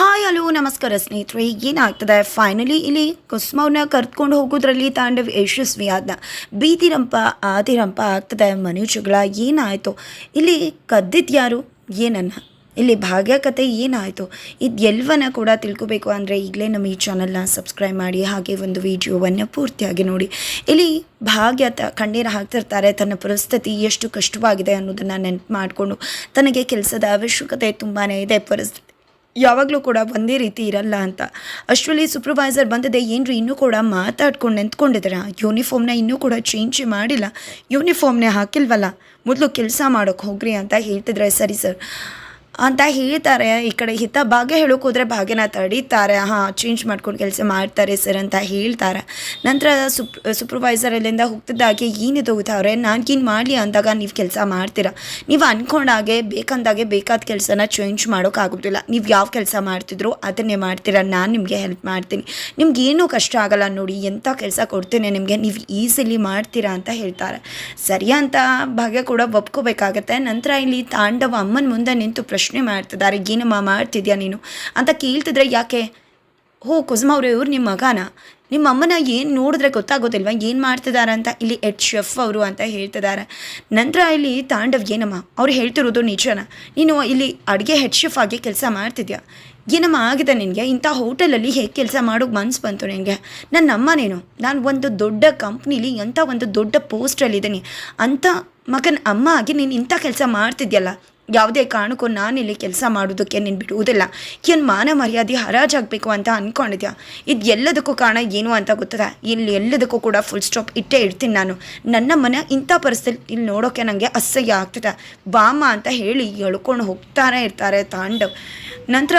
Hi, hello, ನಮಸ್ಕಾರ ಸ್ನೇಹಿತರೆ. ಏನಾಗ್ತದೆ? ಫೈನಲಿ ಇಲ್ಲಿ ಕುಸುಮವ್ರನ್ನ ಕರ್ತ್ಕೊಂಡು ಹೋಗೋದ್ರಲ್ಲಿ ತಾಂಡವ್ ಯಶಸ್ವಿ ಆದ್ನ ಬೀದಿರಂಪ ಆದಿರಂಪ ಆಗ್ತದೆ. ಮನೆ ಜಗಳ ಏನಾಯಿತು? ಇಲ್ಲಿ ಕದ್ದಿದ್ಯಾರು ಏನನ್ನ? ಇಲ್ಲಿ ಭಾಗ್ಯ ಕತೆ ಏನಾಯಿತು? ಇದೆಲ್ಲವನ್ನ ಕೂಡ ತಿಳ್ಕೊಬೇಕು ಅಂದರೆ ಈಗಲೇ ನಮ್ಮ ಈ ಚಾನಲ್ನ ಸಬ್ಸ್ಕ್ರೈಬ್ ಮಾಡಿ, ಹಾಗೆ ಒಂದು ವಿಡಿಯೋವನ್ನು ಪೂರ್ತಿಯಾಗಿ ನೋಡಿ. ಇಲ್ಲಿ ಭಾಗ್ಯ ತ, ಕಣ್ಣೀರು ಹಾಕ್ತಿರ್ತಾರೆ. ತನ್ನ ಪರಿಸ್ಥಿತಿ ಎಷ್ಟು ಕಷ್ಟವಾಗಿದೆ ಅನ್ನೋದನ್ನು ನೆನಪು ಮಾಡಿಕೊಂಡು ತನಗೆ ಕೆಲಸದ ಅವಶ್ಯಕತೆ ತುಂಬಾ ಇದೆ. ಪರಿಸ್ಥಿತಿ ಯಾವಾಗಲೂ ಕೂಡ ಒಂದೇ ರೀತಿ ಇರಲ್ಲ ಅಂತ. ಅಷ್ಟರಲ್ಲಿ ಸೂಪರ್ವೈಸರ್ ಬಂದದೆ, ಏನ್ರಿ ಇನ್ನೂ ಕೂಡ ಮಾತಾಡ್ಕೊಂಡು ನಿಂತ್ಕೊಂಡಿದ್ದಾರೆ? ಯೂನಿಫಾರ್ಮ್ನ ಇನ್ನೂ ಕೂಡ ಚೇಂಜ್ ಮಾಡಿಲ್ಲ. ಯೂನಿಫಾರ್ಮ್ನೇ ಹಾಕಿಲ್ವಲ್ಲ? ಮೊದಲು ಕೆಲಸ ಮಾಡೋಕ್ಕೆ ಹೋಗ್ರಿ ಅಂತ ಹೇಳ್ತಿದ್ರೆ ಸರಿ ಸರ್ ಅಂತ ಹೇಳ್ತಾರೆ. ಈ ಕಡೆ ಹಿತ ಭಾಗ್ಯ ಹೇಳೋಕೆ ಹೋದರೆ ಭಾಗ್ಯನ ತಡೀತಾರೆ. ಹಾಂ ಚೇಂಜ್ ಮಾಡ್ಕೊಂಡು ಕೆಲಸ ಮಾಡ್ತಾರೆ ಸರ್ ಅಂತ ಹೇಳ್ತಾರೆ. ನಂತರ ಸುಪ್ ಸೂಪರ್ವೈಸರ್ ಅಲ್ಲಿಂದ ಹೋಗ್ತಿದ್ದಾಗೆ ಏನಿದು ಅವ್ರೆ ನಾನು ಏನು ಮಾಡಲಿ ಅಂದಾಗ ನೀವು ಕೆಲಸ ಮಾಡ್ತೀರಾ? ನೀವು ಅಂದ್ಕೊಂಡಾಗೆ ಬೇಕಂದಾಗೆ ಬೇಕಾದ ಕೆಲಸನ ಚೇಂಜ್ ಮಾಡೋಕ್ಕಾಗೋದಿಲ್ಲ ನೀವು ಯಾವ ಕೆಲಸ ಮಾಡ್ತಿದ್ರು ಅದನ್ನೇ ಮಾಡ್ತೀರಾ? ನಾನು ನಿಮಗೆ ಹೆಲ್ಪ್ ಮಾಡ್ತೀನಿ. ನಿಮ್ಗೆ ಏನೂ ಕಷ್ಟ ಆಗಲ್ಲ ನೋಡಿ ಎಂಥ ಕೆಲಸ ಕೊಡ್ತೇನೆ ನಿಮಗೆ, ನೀವು ಈಸಿಲಿ ಮಾಡ್ತೀರಾ ಅಂತ ಹೇಳ್ತಾರೆ. ಸರಿ ಅಂತ ಭಾಗ್ಯ ಕೂಡ ಒಪ್ಕೋಬೇಕಾಗತ್ತೆ. ನಂತರ ಇಲ್ಲಿ ತಾಂಡವ ಅಮ್ಮನ ಮುಂದೆ ನಿಂತು ಪ್ರಶ್ನೆ ಮಾಡ್ತಿದ್ದಾರೆ. ಏನಮ್ಮ ಮಾಡ್ತಿದ್ಯಾ ನೀನು? ಅಂತ ಕೇಳ್ತಿದ್ರೆ ಯಾಕೆ? ಹೋ ಅವರು, ಇವ್ರು ನಿಮ್ಮ ಮಗನ? ನಿಮ್ಮ ಅಮ್ಮನ ಏನು ನೋಡಿದ್ರೆ ಗೊತ್ತಾಗೋದಿಲ್ವಾ? ಏನು ಮಾಡ್ತಿದ್ದಾರೆ ಅಂತ? ಇಲ್ಲಿ ಎಡ್ ಶೆಫ್ ಅವರು ಅಂತ ಹೇಳ್ತಿದ್ದಾರೆ. ನಂತರ ಇಲ್ಲಿ ತಾಂಡವ್ ಏನಮ್ಮ ಅವ್ರು ಹೇಳ್ತಿರೋದು ನಿಜನ? ನೀನು ಇಲ್ಲಿ ಅಡುಗೆ ಹೆಡ್ ಶೆಫ್ ಆಗಿ ಕೆಲಸ ಮಾಡ್ತಿದ್ಯಾ? ಏನಮ್ಮ ಆಗಿದೆ ನಿನಗೆ. ಇಂಥ ಹೋಟೆಲಲ್ಲಿ ಹೇಗೆ ಕೆಲಸ ಮಾಡೋಕೆ ಮನ್ಸು ಬಂತು ನಿನಗೆ? ನನ್ನ ಅಮ್ಮ ನೀನು. ನಾನು ಒಂದು ದೊಡ್ಡ ಕಂಪ್ನೀಲಿ ಎಂಥ ಒಂದು ದೊಡ್ಡ ಪೋಸ್ಟಲ್ಲಿದ್ದೀನಿ ಅಂಥ ಮಗನ ಅಮ್ಮ ಆಗಿ ನೀನು ಇಂಥ ಕೆಲಸ ಮಾಡ್ತಿದ್ಯಲ್ಲ? ಯಾವುದೇ ಕಾರಣಕ್ಕೂ ನಾನಿಲ್ಲಿ ಕೆಲಸ ಮಾಡೋದಕ್ಕೆ ನೀನು ಬಿಡುವುದಿಲ್ಲ. ಏನು ಮಾನ ಮರ್ಯಾದೆ ಹರಾಜಾಗಬೇಕು ಅಂತ ಅಂದ್ಕೊಂಡಿದ್ಯಾ ಇದು ಎಲ್ಲದಕ್ಕೂ ಕಾರಣ ಏನು ಅಂತ ಗೊತ್ತದ? ಇಲ್ಲಿ ಎಲ್ಲದಕ್ಕೂ ಕೂಡ ಫುಲ್ ಸ್ಟಾಪ್ ಇಟ್ಟೇ ಇಡ್ತೀನಿ ನಾನು. ನನ್ನ ಮನೆ ಇಂಥ ಪರಿಸ್ಥಿತಿ ಇಲ್ಲಿ ನೋಡೋಕ್ಕೆ ನನಗೆ ಅಸಹ್ಯ ಆಗ್ತದೆ. ಬಾಮ ಅಂತ ಹೇಳಿ ಎಳ್ಕೊಂಡು ಹೋಗ್ತಾನೆ ಇರ್ತಾರೆ ತಾಂಡವ್. ನಂತರ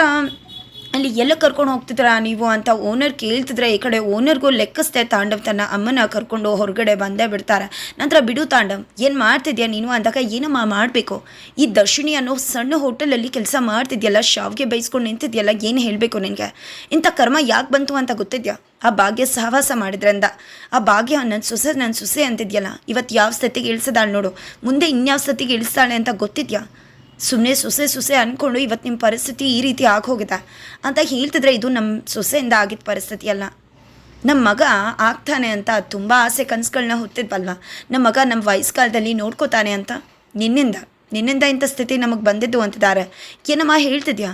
ಅಲ್ಲಿ ಎಲ್ಲ ಕರ್ಕೊಂಡು ಹೋಗ್ತಿದ್ರ ನೀವು ಅಂತ ಓನರ್ ಕೇಳ್ತಿದ್ರೆ ಈ ಕಡೆ ಓನರ್ಗೂ ಲೆಕ್ಕಿಸ್ದೆ ತಾಂಡವ್ ತನ್ನ ಅಮ್ಮನ ಕರ್ಕೊಂಡು ಹೊರಗಡೆ ಬಂದೇ ಬಿಡ್ತಾರೆ. ನಂತರ ಬಿಡು ತಾಂಡವ್, ಏನು ಮಾಡ್ತಿದ್ಯಾ ನೀನು ಅಂದಾಗ ಏನಮ್ಮ ಮಾಡಬೇಕು? ಈ ದರ್ಶಿನಿ ಅನ್ನೋ ಸಣ್ಣ ಹೋಟೆಲಲ್ಲಿ ಕೆಲಸ ಮಾಡ್ತಿದ್ಯಲ್ಲ, ಶಾವ್ಗೆ ಬೈಸ್ಕೊಂಡು ನಿಂತಿದ್ಯಲ್ಲ, ಏನು ಹೇಳಬೇಕು ನಿನಗೆ? ಇಂಥ ಕರ್ಮ ಯಾಕೆ ಬಂತು ಅಂತ ಗೊತ್ತಿದ್ಯಾ? ಆ ಭಾಗ್ಯ ಸಹವಾಸ ಮಾಡಿದ್ರಿಂದ. ಆ ಭಾಗ್ಯ ನನ್ನ ಸೊಸೆ ನನ್ನ ಸೊಸೆ ಅಂತಿದ್ಯಲ್ಲ ಇವತ್ತು ಯಾವ ಸತಿಗೆ ಇಳಿಸದಾಳೆ ನೋಡು. ಮುಂದೆ ಇನ್ಯಾವ ಸತಿಗೆ ಇಳಿಸ್ತಾಳೆ ಅಂತ ಗೊತ್ತಿದ್ಯಾ? ಸುಮ್ಮನೆ ಸೊಸೆ ಸೊಸೆ ಅಂದ್ಕೊಂಡು ಇವತ್ತು ನಿಮ್ಮ ಪರಿಸ್ಥಿತಿ ಈ ರೀತಿ ಆಗೋಗಿದೆ ಅಂತ ಹೇಳ್ತಿದ್ರೆ ಇದು ನಮ್ಮ ಸೊಸೆಯಿಂದ ಆಗಿದ್ದ ಪರಿಸ್ಥಿತಿ ಅಲ್ಲ. ನಮ್ಮ ಮಗ ಆಗ್ತಾನೆ ಅಂತ ತುಂಬ ಆಸೆ ಕನಸುಗಳನ್ನ ಹೊತ್ತಿದ್ವಲ್ವ ನಮ್ಮ ಮಗ ನಮ್ಮ ವಯಸ್ಕಾಲದಲ್ಲಿ ನೋಡ್ಕೋತಾನೆ ಅಂತ? ನಿನ್ನಿಂದ ನಿನ್ನಿಂದ ಇಂಥ ಸ್ಥಿತಿ ನಮಗೆ ಬಂದಿದ್ದು ಅಂತಿದ್ದಾರೆ. ಏನಮ್ಮ ಹೇಳ್ತಿದ್ಯಾ?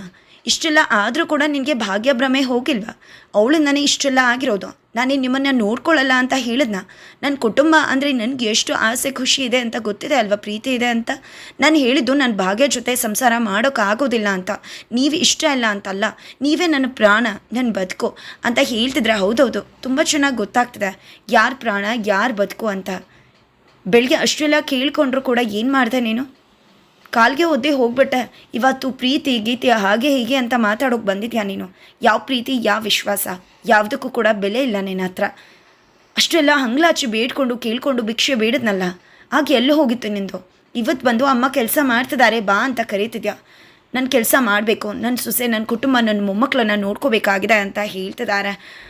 ಇಷ್ಟೆಲ್ಲ ಆದರೂ ಕೂಡ ನಿನಗೆ ಭಾಗ್ಯಭ್ರಮೆ ಹೋಗಿಲ್ವಾ? ಹೋಗಿಲ್ವಾ ಅವಳಿಂದನೇ ಇಷ್ಟೆಲ್ಲ ಆಗಿರೋದು. ನಾನು ನಿಮ್ಮನ್ನು ನೋಡ್ಕೊಳ್ಳಲ್ಲ ಅಂತ ಹೇಳಿದ್ನ. ನನ್ನ ಕುಟುಂಬ ಅಂದರೆ ನನಗೆ ಎಷ್ಟು ಆಸೆ ಖುಷಿ ಇದೆ ಅಂತ ಗೊತ್ತಿದೆ ಅಲ್ವಾ, ಪ್ರೀತಿ ಇದೆ ಅಂತ? ನಾನು ಹೇಳಿದ್ದು ನನ್ನ ಭಾಗ್ಯ ಜೊತೆ ಸಂಸಾರ ಮಾಡೋಕ್ಕಾಗೋದಿಲ್ಲ ಅಂತ. ನೀವು ಇಷ್ಟ ಇಲ್ಲ ಅಂತಲ್ಲ. ನೀವೇ ನನ್ನ ಪ್ರಾಣ ನನ್ನ ಬದುಕು ಅಂತ ಹೇಳ್ತಿದ್ರೆ ಹೌದೌದು. ತುಂಬ ಚೆನ್ನಾಗಿ ಗೊತ್ತಾಗ್ತದೆ. ಯಾರ ಪ್ರಾಣ, ಯಾರು ಬದುಕು ಅಂತ. ಬೆಳಗ್ಗೆ ಅಷ್ಟೆಲ್ಲ ಕೇಳಿಕೊಂಡ್ರು ಕೂಡ ಏನು ಮಾಡಿದೆ ನೀನು? ಕಾಲ್ಗೆ ಒದ್ದೆ ಹೋಗ್ಬಿಟ್ಟೆ. ಇವತ್ತು ಪ್ರೀತಿ, ಗೀತೆ, ಹಾಗೆ ಹೀಗೆ ಅಂತ ಮಾತಾಡೋಕೆ ಬಂದಿದ್ಯಾ ನೀನು? ಯಾವ ಪ್ರೀತಿ, ಯಾವ ವಿಶ್ವಾಸ? ಯಾವುದಕ್ಕೂ ಕೂಡ ಬೆಲೆ ಇಲ್ಲ ನಿನ್ನ ಹತ್ರ. ಅಷ್ಟೆಲ್ಲ ಹಂಗ್ಲಾಚಿ ಬೇಡ್ಕೊಂಡು, ಕೇಳ್ಕೊಂಡು ಭಿಕ್ಷೆ ಬೇಡದ್ನಲ್ಲ? ಆಗ ಎಲ್ಲೂ ಹೋಗಿತ್ತು ನಿಂದು. ಇವತ್ತು ಬಂದು ಅಮ್ಮ ಕೆಲಸ ಮಾಡ್ತಿದ್ದಾರೆ ಬಾ ಅಂತ ಕರೀತಿದ್ಯಾ? ನನ್ನ ಕೆಲಸ ಮಾಡಬೇಕು. ನನ್ನ ಸೊಸೆ ನನ್ನ ಕುಟುಂಬ ನನ್ನ ಮೊಮ್ಮಕ್ಕಳನ್ನ ನೋಡ್ಕೋಬೇಕಾಗಿದೆ ಅಂತ ಹೇಳ್ತಿದ್ದಾರೆ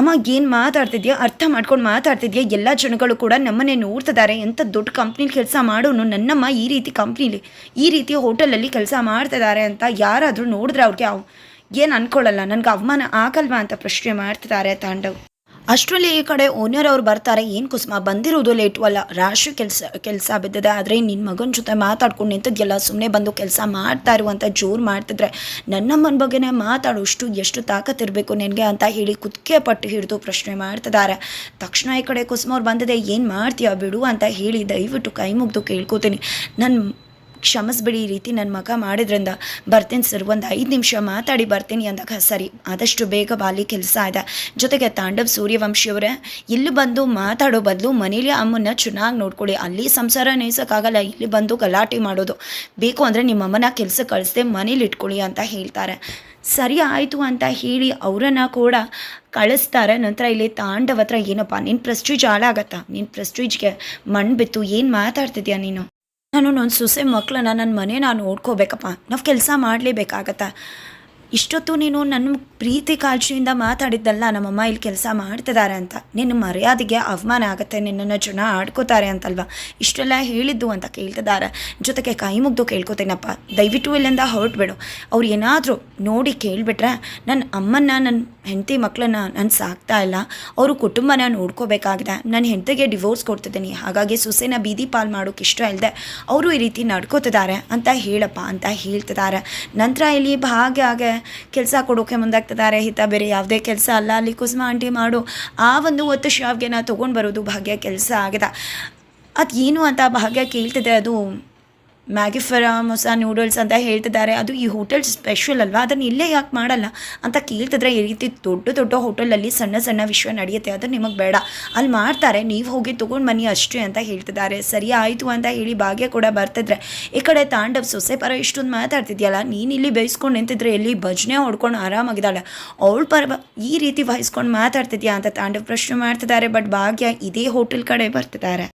ಅಮ್ಮ, ಏನು ಮಾತಾಡ್ತಿದ್ಯಾ? ಅರ್ಥ ಮಾಡ್ಕೊಂಡು ಮಾತಾಡ್ತಿದ್ಯಾ? ಎಲ್ಲ ಜನಗಳು ಕೂಡ ನಮ್ಮನೆ ನೋಡ್ತಿದ್ದಾರೆ. ಎಂಥ ದೊಡ್ಡ ಕಂಪ್ನಿಲಿ ಕೆಲಸ ಮಾಡೋನು? ನನ್ನಮ್ಮ ಈ ರೀತಿ ಕಂಪ್ನಿಲಿ ಈ ರೀತಿ ಹೋಟೆಲಲ್ಲಿ ಕೆಲಸ ಮಾಡ್ತಿದ್ದಾರೆ ಅಂತ ಯಾರಾದರೂ ನೋಡಿದ್ರೆ ಅವ್ರಿಗೆ ಅವ್ ಏನು ಅನ್ಕೊಳ್ಳಲ್ಲ. ನನಗೆ ಅವಮಾನ ಆಗಲ್ವಾ ಅಂತ ಪ್ರಶ್ನೆ ಮಾಡ್ತಿದ್ದಾರೆ ತಾಂಡವ್. ಅಷ್ಟರಲ್ಲಿ ಈ ಕಡೆ ಓನರ್ ಅವ್ರು ಬರ್ತಾರೆ. ಏನು ಕುಸುಮ? ಬಂದಿರೋದು ಲೇಟು ಅಲ್ಲ. ರಾಶಿ ಕೆಲಸ ಕೆಲಸ ಬಿದ್ದಿದೆ. ಆದರೆ ನಿನ್ನ ಮಗನ ಜೊತೆ ಮಾತಾಡ್ಕೊಂಡು ನಿಂತಿದ್ಯಲ್ಲ ಸುಮ್ಮನೆ ಬಂದು ಕೆಲಸ ಮಾಡ್ತಾ ಇರುವಂತ ಜೋರು ಮಾಡ್ತಿದ್ರೆ ನನ್ನಮ್ಮನ ಬಗ್ಗೆನೇ ಮಾತಾಡೋಷ್ಟು ಎಷ್ಟು ತಾಕತ್ತಿರಬೇಕು ನಿನಗೆ ಅಂತ ಹೇಳಿ ಕುತ್ತಿಗೆ ಪಟ್ಟು ಹಿಡಿದು ಪ್ರಶ್ನೆ ಮಾಡ್ತಿದ್ದಾರೆ. ತಕ್ಷಣ ಈ ಕಡೆ ಕುಸುಮ ಅವ್ರು ಬಂದಿದೆ. ಏನು ಮಾಡ್ತೀಯ ಬಿಡು ಅಂತ ಹೇಳಿ ದಯವಿಟ್ಟು ಕೈ ಮುಗ್ದು ಕೇಳ್ಕೊತೀನಿ. ನನ್ನ ಕ್ಷಮಿಸ್ಬಿಡಿ ಈ ರೀತಿ ನನ್ನ ಮಗ ಮಾಡಿದ್ರಿಂದ. ಬರ್ತೀನಿ ಸರ್, ಒಂದು ಐದು ನಿಮಿಷ ಮಾತಾಡಿ ಬರ್ತೀನಿ ಅಂದಾಗ, ಸರಿ, ಆದಷ್ಟು ಬೇಗ ಬಾಲಿ ಕೆಲಸ ಇದೆ ಜೊತೆಗೆ ತಾಂಡವ್ ಸೂರ್ಯವಂಶಿಯವರೇ, ಇಲ್ಲಿ ಬಂದು ಮಾತಾಡೋ ಬದಲು ಮನೇಲಿ ಅಮ್ಮನ್ನ ಚೆನ್ನಾಗಿ ನೋಡ್ಕೊಳ್ಳಿ ಅಲ್ಲಿ ಸಂಸಾರ ನೇಸೋಕ್ಕಾಗಲ್ಲ ಇಲ್ಲಿ ಬಂದು ಗಲಾಟೆ ಮಾಡೋದು. ಬೇಕು ಅಂದರೆ ನಿಮ್ಮ ಅಮ್ಮನ ಕೆಲಸ ಕಳಿಸ್ದೆ ಮನೇಲಿ ಇಟ್ಕೊಳ್ಳಿ ಅಂತ ಹೇಳ್ತಾರೆ. ಸರಿ ಆಯಿತು ಅಂತ ಹೇಳಿ ಅವರನ್ನು ಕೂಡ ಕಳಿಸ್ತಾರೆ. ನಂತರ ಇಲ್ಲಿ ತಾಂಡವ ಹತ್ರ, ಏನಪ್ಪ ನಿನ್ನ ಪ್ರೆಸ್ಟೀಜ್ ಹಾಳಾಗತ್ತಾ? ನಿನ್ನ ಪ್ರೆಸ್ಟೀಜ್ಗೆ ಮಣ್ಣು ಬಿತ್ತು, ಏನು ಮಾತಾಡ್ತಿದ್ಯಾ ನೀನು? ನಾನು ನನ್ನ ಸೊಸೆ ಮಕ್ಕಳನ್ನ ನನ್ನ ಮನೆ ನಾನು ನೋಡ್ಕೋಬೇಕಪ್ಪ. ನಾವು ಕೆಲಸ ಮಾಡಲೇಬೇಕಾಗತ್ತ? ಇಷ್ಟೊತ್ತು ನೀನು ನನ್ನ ಪ್ರೀತಿ ಕಾಳಜಿಯಿಂದ ಮಾತಾಡಿದ್ದಲ್ಲ, ನಮ್ಮಮ್ಮ ಇಲ್ಲಿ ಕೆಲಸ ಮಾಡ್ತಿದ್ದಾರೆ ಅಂತ. ನಿನ್ನ ಮರ್ಯಾದೆಗೆ ಅವಮಾನ ಆಗುತ್ತೆ, ನಿನ್ನನ್ನು ಜನ ಆಡ್ಕೋತಾರೆ ಅಂತಲ್ವಾ? ಇಷ್ಟೆಲ್ಲ ಹೇಳಿದ್ದು ಅಂತ ಕೇಳ್ತಿದ್ದಾರೆ ಜೊತೆಗೆ ಕೈ ಮುಗ್ದು ಕೇಳ್ಕೊತೇನಪ್ಪ. ದಯವಿಟ್ಟು ಇಲ್ಲಿಂದ ಹೊರಟ್ಬಿಡು. ಅವ್ರು ಏನಾದರೂ ನೋಡಿ ಕೇಳಿಬಿಟ್ರೆ ನನ್ನ ಅಮ್ಮನ್ನ ನನ್ನ ಹೆಂಡತಿ ಮಕ್ಕಳನ್ನ ನಾನು ಸಾಕ್ತಾ ಇಲ್ಲ, ಅವರು ಕುಟುಂಬನ ನೋಡ್ಕೋಬೇಕಾಗಿದೆ. ನನ್ನ ಹೆಂಡತಿಗೆ ಡಿವೋರ್ಸ್ ಕೊಡ್ತಿದ್ದೀನಿ, ಹಾಗಾಗಿ ಸೊಸೆನ ಬೀದಿ ಪಾಲ್ ಮಾಡೋಕೆ ಇಷ್ಟ ಇಲ್ಲದೆ ಅವರು ಈ ರೀತಿ ನಡ್ಕೋತಿದ್ದಾರೆ ಅಂತ ಹೇಳಪ್ಪ ಅಂತ ಹೇಳ್ತಿದ್ದಾರೆ. ನಂತರ ಇಲ್ಲಿ ಭಾಗ್ಯ ಹಾಗೆ ಕೆಲಸ ಕೊಡೋಕೆ ಮುಂದಾಗ್ತಿದ್ದಾರೆ. ಹಿತ ಬೇರೆ ಯಾವುದೇ ಕೆಲಸ ಅಲ್ಲ, ಅಲ್ಲಿ ಕುಸುಮ ಆಂಟಿ ಮಾಡು. ಆ ಒಂದು ಒತ್ತು ಶಾವ್ಗೆನ ತೊಗೊಂಡು ಬರೋದು ಭಾಗ್ಯ ಕೆಲಸ ಆಗಿದೆ. ಅದು ಏನು ಅಂತ ಭಾಗ್ಯ ಕೇಳ್ತಿದೆ ಅದು ಮ್ಯಾಗಿ ಫರಾ ಮೊಸ ನೂಡಲ್ಸ್ ಅಂತ ಹೇಳ್ತಿದ್ದಾರೆ. ಅದು ಈ ಹೋಟೆಲ್ ಸ್ಪೆಷಲ್ ಅಲ್ವಾ? ಅದನ್ನು ಇಲ್ಲೇ ಯಾಕೆ ಮಾಡಲ್ಲ? ಅಂತ ಕೇಳ್ತಿದ್ರೆ ಈ ರೀತಿ ದೊಡ್ಡ ದೊಡ್ಡ ಹೋಟೆಲಲ್ಲಿ ಸಣ್ಣ ಸಣ್ಣ ವಿಷಯ ನಡೆಯುತ್ತೆ. ಅದು ನಿಮಗೆ ಬೇಡ. ಅಲ್ಲಿ ಮಾಡ್ತಾರೆ. ನೀವು ಹೋಗಿ ತೊಗೊಂಡು ಬನ್ನಿ ಅಷ್ಟೇ ಅಂತ ಹೇಳ್ತಿದ್ದಾರೆ. ಸರಿ ಆಯಿತು ಅಂತ ಹೇಳಿ ಭಾಗ್ಯ ಕೂಡ ಬರ್ತಿದ್ರೆ. ಈ ಕಡೆ ತಾಂಡವ್ ಸೊಸೆ ಪರ ಇಷ್ಟೊಂದು ಮಾತಾಡ್ತಿದ್ಯಲ್ಲ? ನೀನು ಇಲ್ಲಿ ಬೇಯಿಸ್ಕೊಂಡು ನಿಂತಿದ್ರೆ ಎಲ್ಲಿ ಭಜನೆ ಹೊಡ್ಕೊಂಡು ಆರಾಮಾಗಿದ್ದಾಳೆ? ಅವಳ ಪರ ಈ ರೀತಿ ವಹಿಸ್ಕೊಂಡು ಮಾತಾಡ್ತಿದ್ಯಾ ಅಂತ ತಾಂಡವ್ ಪ್ರಶ್ನೆ ಮಾಡ್ತಿದ್ದಾರೆ. ಬಟ್ ಭಾಗ್ಯ ಇದೇ ಹೋಟೆಲ್ ಕಡೆ ಬರ್ತಿದ್ದಾರೆ.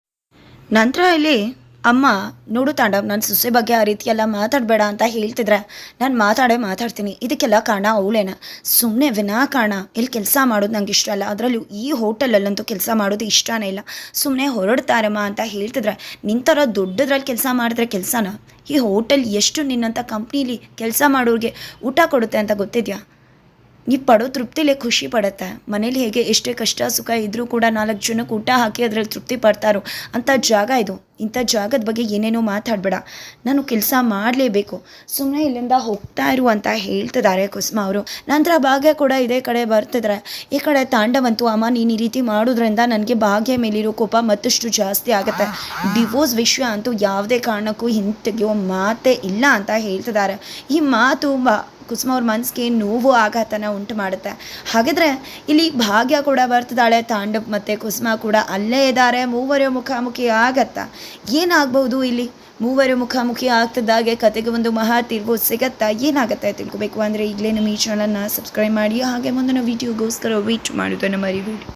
ನಂತರ ಇಲ್ಲಿ ಅಮ್ಮ, ನೋಡು ತಾಂಡವ್ ನನ್ನ ಸೊಸೆ ಬಗ್ಗೆ ಆ ರೀತಿ ಎಲ್ಲ ಮಾತಾಡಬೇಡ ಅಂತ ಹೇಳ್ತಿದ್ರೆ ನಾನು ಮಾತಾಡೇ ಮಾತಾಡ್ತೀನಿ. ಇದಕ್ಕೆಲ್ಲ ಕಾರಣ ಅವಳೇನ? ಸುಮ್ಮನೆ ವಿನಾ ಕಾರಣ. ಇಲ್ಲಿ ಕೆಲಸ ಮಾಡೋದು ನಂಗೆ ಇಷ್ಟ ಅಲ್ಲ. ಅದರಲ್ಲೂ ಈ ಹೋಟೆಲಲ್ಲಂತೂ ಕೆಲಸ ಮಾಡೋದು ಇಷ್ಟನೇ ಇಲ್ಲ. ಸುಮ್ಮನೆ ಹೊರಡ್ತಾರಮ್ಮ ಅಂತ ಹೇಳ್ತಿದ್ರೆ ನಿಂತರ ದೊಡ್ಡದ್ರಲ್ಲಿ ಕೆಲಸ ಮಾಡಿದ್ರೆ ಕೆಲಸನ? ಈ ಹೋಟೆಲ್ ಎಷ್ಟು ನಿನ್ನಂಥ ಕಂಪ್ನೀಲಿ ಕೆಲಸ ಮಾಡೋರಿಗೆ ಊಟ ಕೊಡುತ್ತೆ ಅಂತ ಗೊತ್ತಿದೆಯಾ? ನೀ ಪಡೋ ತೃಪ್ತಿಲೇ ಖುಷಿ ಪಡುತ್ತೆ. ಮನೇಲಿ ಹೇಗೆ ಎಷ್ಟೇ ಕಷ್ಟ, ಸುಖ ಇದ್ದರೂ ಕೂಡ ನಾಲ್ಕು ಜನಕ್ಕೆ ಊಟ ಹಾಕಿ ಅದರಲ್ಲಿ ತೃಪ್ತಿ ಪಡ್ತಾರೋ? ಅಂಥ ಜಾಗ ಇದು. ಇಂಥ ಜಾಗದ ಬಗ್ಗೆ ಏನೇನೋ ಮಾತಾಡಬೇಡ. ನಾನು ಕೆಲಸ ಮಾಡಲೇಬೇಕು. ಸುಮ್ಮನೆ ಇಲ್ಲಿಂದ ಹೋಗ್ತಾ ಇರು ಅಂತ ಹೇಳ್ತಿದ್ದಾರೆ ಕುಸುಮ ಅವರು. ನಂತರ ಭಾಗ್ಯ ಕೂಡ ಇದೇ ಕಡೆ ಬರ್ತಿದ್ರೆ. ಈ ಕಡೆ ತಾಂಡವಂತು, ಅಮ್ಮ, ನೀನು ಈ ರೀತಿ ಮಾಡೋದ್ರಿಂದ ನನಗೆ ಭಾಗ್ಯ ಮೇಲಿರೋ ಕೋಪ ಮತ್ತಷ್ಟು ಜಾಸ್ತಿ ಆಗುತ್ತೆ. ಡಿವೋರ್ಸ್ ವಿಷಯ ಅಂತೂ ಯಾವುದೇ ಕಾರಣಕ್ಕೂ ಹಿಂತೆಗೆಯೋ ಮಾತೇ ಇಲ್ಲ ಅಂತ ಹೇಳ್ತಿದ್ದಾರೆ. ಈ ಮಾತು ಕುಸುಮ ಅವ್ರ ಮನಸ್ಸಿಗೆ ನೋವು, ಆಘಾತನ ಉಂಟು ಮಾಡುತ್ತೆ. ಹಾಗಿದ್ರೆ ಇಲ್ಲಿ ಭಾಗ್ಯ ಕೂಡ ಬರ್ತಿದ್ದಾಳೆ ತಾಂಡವ್ ಮತ್ತು ಕುಸುಮ ಕೂಡ ಅಲ್ಲೇ ಇದ್ದಾರೆ. ಮೂವರು ಮುಖಾಮುಖಿ ಆಗತ್ತಾ. ಏನಾಗ್ಬೋದು ಇಲ್ಲಿ? ಮೂವರು ಮುಖಾಮುಖಿ ಆಗ್ತಿದ್ದಾಗೆ ಕತೆಗೆ ಒಂದು ಮಹಾ ತಿರುವು ಸಿಗತ್ತಾ? ಏನಾಗುತ್ತೆ ತಿಳ್ಕೊಬೇಕು ಅಂದರೆ ಈಗಲೇ ನಮ್ಮ ಈ ಚಾನಲ್ನ ಸಬ್ಸ್ಕ್ರೈಬ್ ಮಾಡಿ. ಹಾಗೆ ಮುಂದಿನ ವೀಡಿಯೋಗೋಸ್ಕರ ವೇಟ್ ಮಾಡೋದನ್ನು ಮರಿಬೇಡಿ